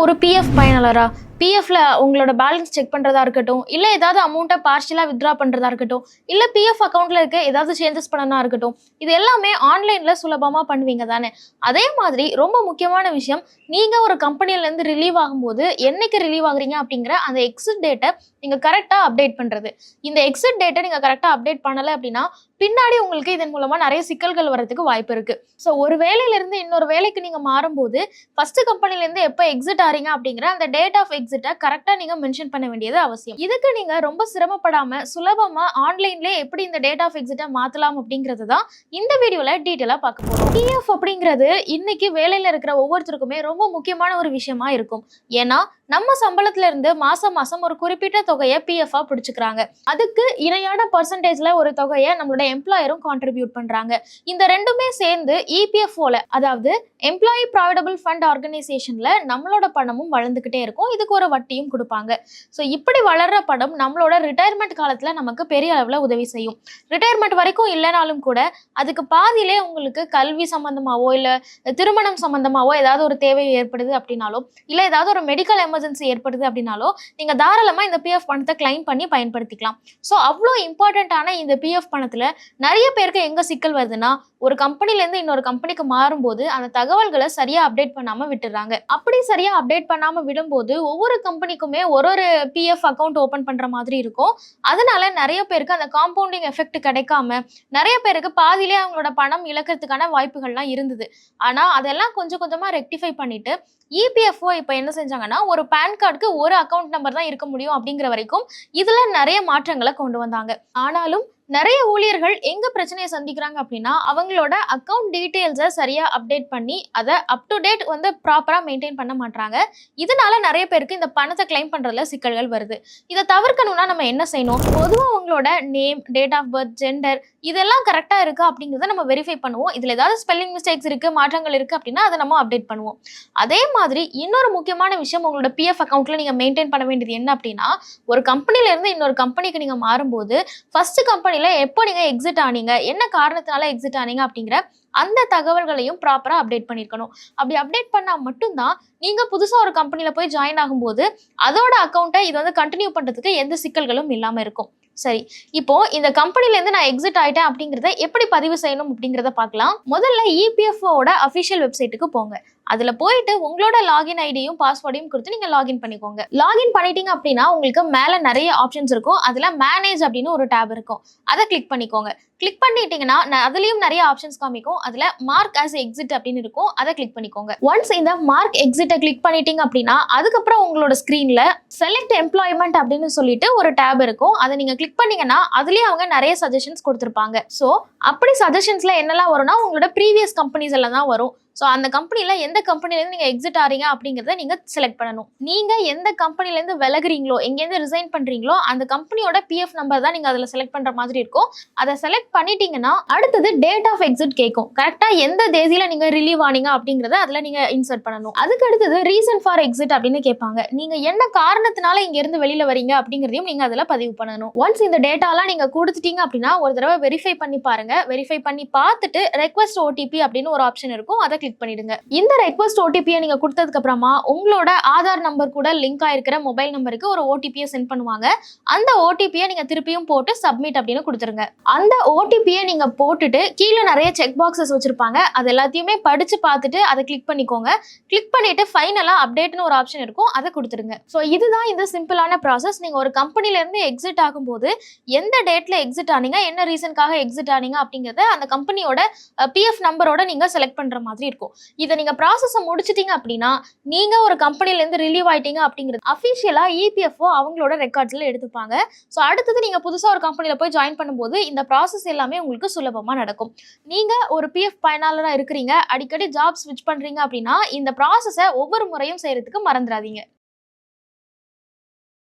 ஒரு பிஎஃப் பயனாளரா? பிஎஃப்ல உங்களோட balance check பண்றதா இருக்கட்டும் இல்ல ஏதாவது அமௌண்ட்டை பார்ஷியலா வித்ரா பண்றதா இருக்கட்டும் இல்ல பிஎஃப் அக்கௌண்ட்ல இருக்க ஏதாவது சேஞ்சஸ் பண்ணனா இருக்கட்டும் இது எல்லாமே ஆன்லைன்ல சுலபமா பண்ணுவீங்க தானே? அதே மாதிரி ரொம்ப முக்கியமான விஷயம் நீங்க ஒரு கம்பெனில இருந்து ரிலீவ் ஆகும்போது என்னைக்கு ரிலீவ் ஆகுறீங்க அப்படிங்கிற அந்த எக்ஸிட் டேட்டை நீங்க கரெக்டா அப்டேட் பண்றது. இந்த எக்ஸிட் டேட்டை நீங்க கரெக்டா அப்டேட் பண்ணல அப்படின்னா பின்னாடி உங்களுக்கு இதன் மூலமா நிறைய சிக்கல்கள் வரதுக்கு வாய்ப்பு இருக்கு. ஸோ ஒரு வேலையிலேருந்து இன்னொரு வேலைக்கு நீங்க மாறும்போது ஃபர்ஸ்ட் கம்பெனில இருந்து எப்போ எக்ஸிட் ஆறீங்க அப்படிங்கிற அந்த டேட் ஆஃப் எக்ஸிட்டை கரெக்டாக நீங்கள் மென்ஷன் பண்ண வேண்டியது அவசியம். இதுக்கு நீங்க ரொம்ப சிரமப்படாம சுலபமாக ஆன்லைன்லேயே எப்படி இந்த டேட் ஆஃப் எக்ஸிட்டை மாற்றலாம் அப்படிங்கிறது தான் இந்த வீடியோவில் டீட்டெயிலாக பார்க்க போகிறோம் பிஎஃப் அப்படிங்கிறது இன்னைக்கு வேலையில் இருக்கிற ஒவ்வொருத்தருக்குமே ரொம்ப முக்கியமான ஒரு விஷயமா இருக்கும். ஏன்னா நம்ம சம்பளத்துல இருந்து மாசம் மாசம் ஒரு குறிப்பிட்ட தொகையை பிஎஃப்ஆ பிடிச்சிக்கிறாங்க. அதுக்கு இணையான பர்சன்டேஜ்ல ஒரு தொகையை நம்மளோட எம்ப்ளாயரும் கான்ட்ரிபியூட் பண்றாங்க. இந்த ரெண்டுமே சேர்ந்து இபிஎஃப்ஓவில் இபிஎஃப்ஓல அதாவது எம்ப்ளாயி ப்ராவிடபிள் ஃபண்ட் ஆர்கனைசேஷன்ல நம்மளோட பணமும் வளர்ந்துக்கிட்டே இருக்கும். இதுக்கு ஒரு வட்டியும் கொடுப்பாங்க. ஸோ இப்படி வளர்ற படம் நம்மளோட ரிட்டையர்மெண்ட் காலத்துல நமக்கு பெரிய அளவில் உதவி செய்யும். ரிட்டையர்மெண்ட் வரைக்கும் இல்லைனாலும் கூட அதுக்கு பாதியிலே உங்களுக்கு கல்வி சம்மந்தமாவோ இல்லை திருமணம் சம்மந்தமாவோ ஏதாவது ஒரு தேவை ஏற்படுது அப்படின்னாலோ இல்லை ஏதாவது ஒரு மெடிக்கல் எமர்ஜென்சி ஏற்படுது அப்படின்னாலோ நீங்கள் தாராளமாக இந்த பிஎஃப் பணத்தை கிளைம் பண்ணி பயன்படுத்திக்கலாம். ஸோ அவ்வளோ இம்பார்ட்டண்ட்டான இந்த பிஎஃப் பணத்தில் நிறைய பேருக்கு எங்கே சிக்கல் வருதுன்னா ஒரு கம்பெனிலேருந்து இன்னொரு கம்பெனிக்கு மாறும்போது அந்த தகவல்களை சரியாக அப்டேட் பண்ணாமல் விட்டுறாங்க. அப்படி சரியாக அப்டேட் பண்ணாமல் விடும்போது ஒவ்வொரு கம்பெனிக்குமே ஒரு ஒரு பிஎஃப் அக்கௌண்ட் ஓப்பன் பண்ணுற மாதிரி இருக்கும். அதனால நிறைய பேருக்கு அந்த காம்பவுண்டிங் எஃபெக்ட் கிடைக்காம நிறைய பேருக்கு பாதியிலே அவங்களோட பணம் இழக்கிறதுக்கான வாய்ப்புகள்லாம் இருந்தது. ஆனால் அதெல்லாம் கொஞ்சம் கொஞ்சமாக ரெக்டிஃபை பண்ணிட்டு இபிஎஃப்ஓ இப்போ என்ன செஞ்சாங்கன்னா ஒரு பேன் கார்டுக்கு ஒரு அக்கௌண்ட் நம்பர் தான் இருக்க முடியும் அப்படிங்கிற வரைக்கும் இதில் நிறைய மாற்றங்களை கொண்டு வந்தாங்க. ஆனாலும் நிறைய ஊழியர்கள் எங்க பிரச்சனையை சந்திக்கிறாங்க அப்படின்னா அவங்களோட அக்கௌண்ட் டீட்டெயில்ஸை சரியா அப்டேட் பண்ணி அதை அப் டு டேட் வந்து ப்ராப்பராக மெயின்டைன் பண்ண மாட்டாங்க இதனால நிறைய பேருக்கு இந்த பணத்தை கிளைம் பண்றதுல சிக்கல்கள் வருது. இதை தவிர்க்கணும்னா நம்ம என்ன செய்யணும்? பொதுவாக உங்களோட name date of birth gender இதெல்லாம் கரெக்டாக இருக்கா அப்படிங்கிறத நம்ம வெரிஃபை பண்ணுவோம். இதில் ஏதாவது ஸ்பெல்லிங் மிஸ்டேக்ஸ் இருக்குது மாற்றங்கள் இருக்குது அப்படின்னா அதை நம்ம அப்டேட் பண்ணுவோம். அதே மாதிரி இன்னொரு முக்கியமான விஷயம் உங்களோட பிஎஃப் அக்கௌண்ட்டில் நீங்கள் மெயின்டைன் பண்ண வேண்டியது என்ன அப்படின்னா ஒரு கம்பெனிலேருந்து இன்னொரு கம்பெனிக்கு நீங்கள் மாறும்போது ஃபர்ஸ்ட் கம்பெனில எப்போ நீங்க எக்ஸிட் ஆனீங்க என்ன காரணத்தினால எக்ஸிட் ஆனீங்க அப்படிங்கிற அந்த தகவல்களையும் ப்ராப்பராக அப்டேட் பண்ணியிருக்கணும் அப்படி அப்டேட் பண்ணால் மட்டும்தான் நீங்கள் புதுசாக ஒரு கம்பெனியில் போய் ஜாயின் ஆகும்போது அதோட அக்கௌண்ட்டை இது வந்து கண்டினியூ பண்றதுக்கு எந்த சிக்கல்களும் இல்லாமல் இருக்கும். சரி இப்போ இந்த கம்பெனிலேருந்து நான் எக்ஸிட் ஆயிட்டேன் அப்படிங்கிறத எப்படி பதிவு செய்யணும் அப்படிங்கிறத பார்க்கலாம். முதல்ல இபிஎஃப்ஓட அஃபிஷியல் வெப்சைட்டுக்கு போங்க. அதுல போயிட்டு உங்களோட லாகின் ஐடியும் பாஸ்வேர்டையும் கொடுத்து நீங்க லாகின் பண்ணிக்கோங்க. லாகின் பண்ணிட்டீங்க அப்படின்னா உங்களுக்கு மேல நிறைய ஆப்ஷன்ஸ் இருக்கும். அதுல மேனேஜ் அப்படின்னு ஒரு டேப் இருக்கும். அதை கிளிக் பண்ணிக்கோங்க. கிளிக் பண்ணிட்டீங்கன்னா ந- அதுலயும் நிறைய ஆப்ஷன்ஸ் காமிக்கும். அதுல மார்க் அஸ் எக்ஸிட் அப்படின்னு இருக்கும். அதை கிளிக் பண்ணிக்கோங்க. ஒன்ஸ் இந்த மார்க் எக்ஸிட்டை கிளிக் பண்ணிட்டீங்க அப்படின்னா அதுக்கப்புறம் உங்களோட ஸ்க்ரீனில் செலக்ட் எம்ப்ளாய்மெண்ட் அப்படின்னு சொல்லிட்டு ஒரு டேப் இருக்கும். அதை நீங்க கிளிக் பண்ணீங்கன்னா அதுலேயே அவங்க நிறைய சஜஷன்ஸ் கொடுத்துருப்பாங்க. ஸோ அப்படி சஜஷன்ஸ்ல என்னெல்லாம் வரும்னா உங்களோட ப்ரீவியஸ் கம்பெனிஸ் எல்லாம் தான் வரும். ஸோ அந்த கம்பெனியில் எந்த கம்பெனிலேருந்து நீங்கள் எக்ஸிட் ஆறீங்க அப்படிங்கிறத நீங்கள் செலக்ட் பண்ணணும். நீங்கள் எந்த கம்பெனிலேருந்து விலகுறீங்களோ எங்கேருந்து ரிசைன் பண்ணுறீங்களோ அந்த கம்பெனியோட பிஎஃப் நம்பர் தான் நீங்கள் அதில் செலக்ட் பண்ணுற மாதிரி இருக்கும். அதை செலக்ட் பண்ணிட்டீங்கன்னா அடுத்தது டேட் ஆஃப் எக்ஸிட் கேட்கும். கரெக்டாக எந்த தேதியில் நீங்கள் ரிலீவ் ஆனீங்க அப்படிங்கிறத அதில் நீங்கள் இன்சர்ட் பண்ணணும். அதுக்கு அடுத்தது ரீசன் ஃபார் எக்ஸிட் அப்படின்னு கேட்பாங்க. நீங்கள் என்ன காரணத்தினால இங்கேருந்து வெளியில் வரீங்க அப்படிங்கிறதையும் நீங்கள் அதில் பதிவு பண்ணணும். ஒன்ஸ் இந்த டேட்டாலாம் நீங்கள் கொடுத்துட்டீங்க அப்படின்னா ஒரு தடவை வெரிஃபை பண்ணி பாருங்கள் வெரிஃபை பண்ணி பார்த்துட்டு ரெக்வஸ்ட் ஓடிபி அப்படின்னு ஒரு ஆப்ஷன் இருக்கும். அதை கிளிக் பண்ணிடுங்க. இந்த ரெக்வஸ்ட் ஓடிபியை நீங்க கொடுத்ததுக்கு அப்புறமா உங்களோட ஆதார் நம்பர் கூட லிங்க் ஆயிருக்கிற மொபைல் நம்பருக்கு ஒரு ஓடிபியை சென்ட் பண்ணுவாங்க. அந்த ஓடிபியை நீங்க திருப்பியும் போட்டு சப்மிட் அப்படின்னு கொடுத்துருங்க. அந்த ஓடிபியை நீங்க போட்டுட்டு கீழே நிறைய செக் பாக்ஸஸ் வச்சிருப்பாங்க. அது எல்லாத்தையுமே படிச்சு பார்த்துட்டு அதை கிளிக் பண்ணிக்கோங்க. கிளிக் பண்ணிட்டு ஃபைனலா அப்டேட்னு ஒரு ஆப்ஷன் இருக்கும். அதை கொடுத்துருங்க. ஸோ இதுதான் இந்த சிம்பிளான ப்ராசஸ் நீங்க ஒரு கம்பெனில இருந்து எக்ஸிட் ஆகும்போது எந்த டேட்ல எக்ஸிட் ஆனீங்க என்ன ரீசனுக்காக எக்ஸிட் ஆனீங்க அப்படிங்கறத அந்த கம்பெனியோட பிஎஃப் நம்பரோட நீங்க செலக்ட் பண்ற மாதிரி இருக்கும். இதை நீங்க ப்ராசஸை முடிச்சிட்டீங்க அப்படின்னா நீங்க ஒரு கம்பெனில இருந்து ரிலீவ் ஆயிட்டீங்க அப்படிங்கிறது அஃபிஷியலா இபிஎஃப்ஓ அவங்களோட ரெக்கார்ட்ஸ்ல எடுத்துப்பாங்க. ஸோ அடுத்தது நீங்க புதுசா ஒரு கம்பெனில போய் ஜாயின் பண்ணும்போது இந்த ப்ராசஸ் எல்லாமே உங்களுக்கு சுலபமா நடக்கும். நீங்க ஒரு பிஎஃப் பயனாளராக இருக்கிறீங்க அடிக்கடி ஜாப் ஸ்விட்ச் பண்றீங்க அப்படின்னா இந்த ப்ராசஸை ஒவ்வொரு முறையும் செய்யறதுக்கு மறந்துடாதீங்க